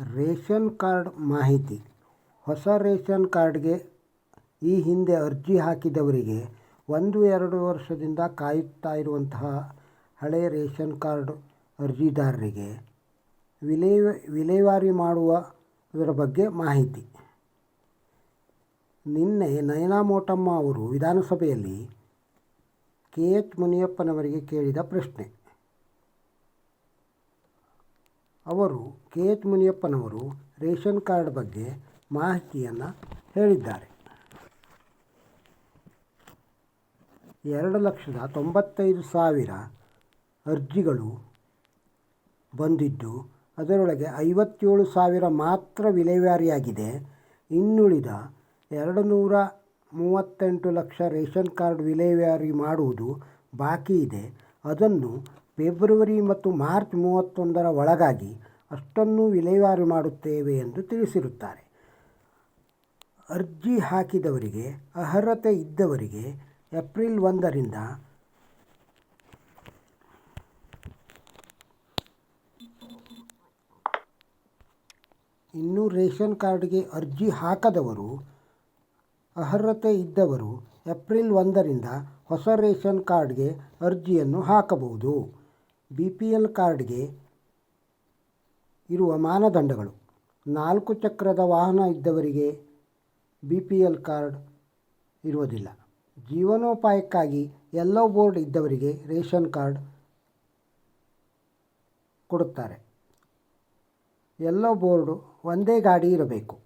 Ration card ಮಾಹಿತಿ. ಹೊಸ ration ಕಾರ್ಡ್ಗೆ ಈ ಹಿಂದೆ ಅರ್ಜಿ ಹಾಕಿದವರಿಗೆ ಒಂದು ಎರಡು ವರ್ಷದಿಂದ ಕಾಯುತ್ತಾ ಇರುವಂತಹ ಹಳೆಯ ರೇಷನ್ ಕಾರ್ಡ್ ಅರ್ಜಿದಾರರಿಗೆ ವಿಲೇ ವಿಲೇವಾರಿ ಮಾಡುವ ಇದರ ಬಗ್ಗೆ ಮಾಹಿತಿ. ನಿನ್ನೆ ನಯನಾ ಮೋಟಮ್ಮ ಅವರು ವಿಧಾನಸಭೆಯಲ್ಲಿ ಕೆ ಎಚ್ ಮುನಿಯಪ್ಪನವರಿಗೆ ಕೇಳಿದ ಪ್ರಶ್ನೆ. ಅವರು ಕೆ ಎಚ್ ಮುನಿಯಪ್ಪನವರು ರೇಷನ್ ಕಾರ್ಡ್ ಬಗ್ಗೆ ಮಾಹಿತಿಯನ್ನು ಹೇಳಿದ್ದಾರೆ. ಎರಡು ಲಕ್ಷದ ತೊಂಬತ್ತೈದು ಸಾವಿರ ಅರ್ಜಿಗಳು ಬಂದಿದ್ದು, ಅದರೊಳಗೆ ಐವತ್ತೇಳು ಸಾವಿರ ಮಾತ್ರ ವಿಲೇವಾರಿಯಾಗಿದೆ. ಇನ್ನುಳಿದ ಎರಡು ನೂರ ಮೂವತ್ತೆಂಟು ಲಕ್ಷ ರೇಷನ್ ಕಾರ್ಡ್ ವಿಲೇವಾರಿ ಮಾಡುವುದು ಬಾಕಿ ಇದೆ. ಅದನ್ನು ಫೆಬ್ರವರಿ ಮತ್ತು ಮಾರ್ಚ್ ಮೂವತ್ತೊಂದರ ಒಳಗಾಗಿ ಅಷ್ಟನ್ನೂ ವಿಲೇವಾರಿ ಮಾಡುತ್ತೇವೆ ಎಂದು ತಿಳಿಸಿರುತ್ತಾರೆ. ಅರ್ಜಿ ಹಾಕಿದವರಿಗೆ, ಅರ್ಹತೆ ಇದ್ದವರಿಗೆ ಏಪ್ರಿಲ್ ಒಂದರಿಂದ ಇನ್ನು ರೇಷನ್ ಕಾರ್ಡ್ಗೆ ಅರ್ಜಿ ಹಾಕದವರು, ಅರ್ಹತೆ ಇದ್ದವರು ಏಪ್ರಿಲ್ ಒಂದರಿಂದ ಹೊಸ ರೇಷನ್ ಕಾರ್ಡ್ಗೆ ಅರ್ಜಿಯನ್ನು ಹಾಕಬಹುದು. ಬಿ ಪಿ ಎಲ್ ಕಾರ್ಡ್ಗೆ ಇರುವ ಮಾನದಂಡಗಳು. ನಾಲ್ಕು ಚಕ್ರದ ವಾಹನ ಇದ್ದವರಿಗೆ ಬಿ ಪಿ ಎಲ್ ಕಾರ್ಡ್ ಇರುವುದಿಲ್ಲ. ಜೀವನೋಪಾಯಕ್ಕಾಗಿ ಎಲ್ಲೋ ಬೋರ್ಡ್ ಇದ್ದವರಿಗೆ ರೇಷನ್ ಕಾರ್ಡ್ ಕೊಡುತ್ತಾರೆ. ಎಲ್ಲೋ ಬೋರ್ಡು ಒಂದೇ ಗಾಡಿ ಇರಬೇಕು.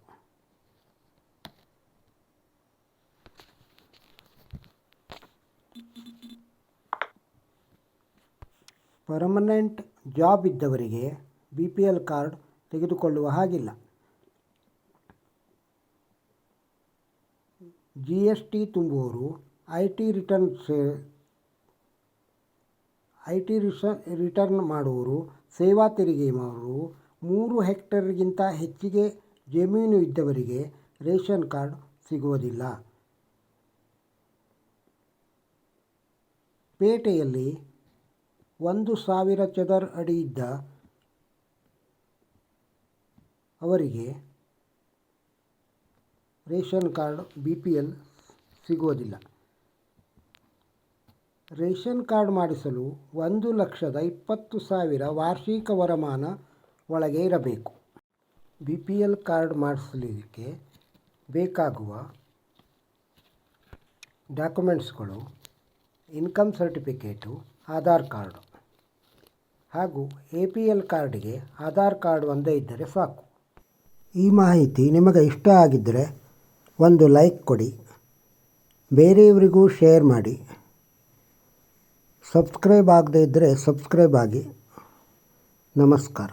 ಪರ್ಮನೆಂಟ್ ಜಾಬ್ ಇದ್ದವರಿಗೆ ಬಿ ಪಿ ಎಲ್ ಕಾರ್ಡ್ ತೆಗೆದುಕೊಳ್ಳುವ ಹಾಗಿಲ್ಲ. ಜಿ ಎಸ್ ಟಿ ತುಂಬುವವರು ಐ ಟಿ ರಿಟರ್ನ್ ಸೇ ಐ ಟಿ ರಿಸ ರಿಟರ್ನ್ ಮಾಡುವವರು ಸೇವಾ ತೆರಿಗೆ ಮಾಡುವರು ಮೂರು ಹೆಕ್ಟರ್ಗಿಂತ ಹೆಚ್ಚಿಗೆ ಜಮೀನು ಇದ್ದವರಿಗೆ ರೇಷನ್ ಕಾರ್ಡ್ ಸಿಗುವುದಿಲ್ಲ. ಪೇಟೆಯಲ್ಲಿ ಒಂದು ಸಾವಿರ ಚದರ ಅಡಿ ಇದ್ದ ಅವರಿಗೆ ration card B P L ಸಿಗೋದಿಲ್ಲ. ರೇಷನ್ ಕಾರ್ಡ್ ಮಾಡಿಸಲು ಒಂದು ಲಕ್ಷದ ಇಪ್ಪತ್ತು ಸಾವಿರ ವಾರ್ಷಿಕ ವರಮಾನ ಒಳಗೆ ಇರಬೇಕು. ಬಿ ಪಿ ಎಲ್ ಕಾರ್ಡ್ ಮಾಡಿಸಲಿಕ್ಕೆ ಬೇಕಾಗುವ ಡಾಕ್ಯುಮೆಂಟ್ಸ್ಗಳು, ಇನ್ಕಮ್ ಸರ್ಟಿಫಿಕೇಟು, ಆಧಾರ್ ಕಾರ್ಡು ಹಾಗೂ ಎ ಪಿ ಎಲ್ ಕಾರ್ಡಿಗೆ ಆಧಾರ್ ಕಾರ್ಡ್ ಒಂದೇ ಇದ್ದರೆ ಸಾಕು. ಈ ಮಾಹಿತಿ ನಿಮಗೆ ಇಷ್ಟ ಆಗಿದ್ದರೆ ಒಂದು ಲೈಕ್ ಕೊಡಿ, ಬೇರೆಯವರಿಗೂ ಶೇರ್ ಮಾಡಿ. ಸಬ್ಸ್ಕ್ರೈಬ್ ಆಗದೇ ಇದ್ದರೆ ಸಬ್ಸ್ಕ್ರೈಬ್ ಆಗಿ. ನಮಸ್ಕಾರ.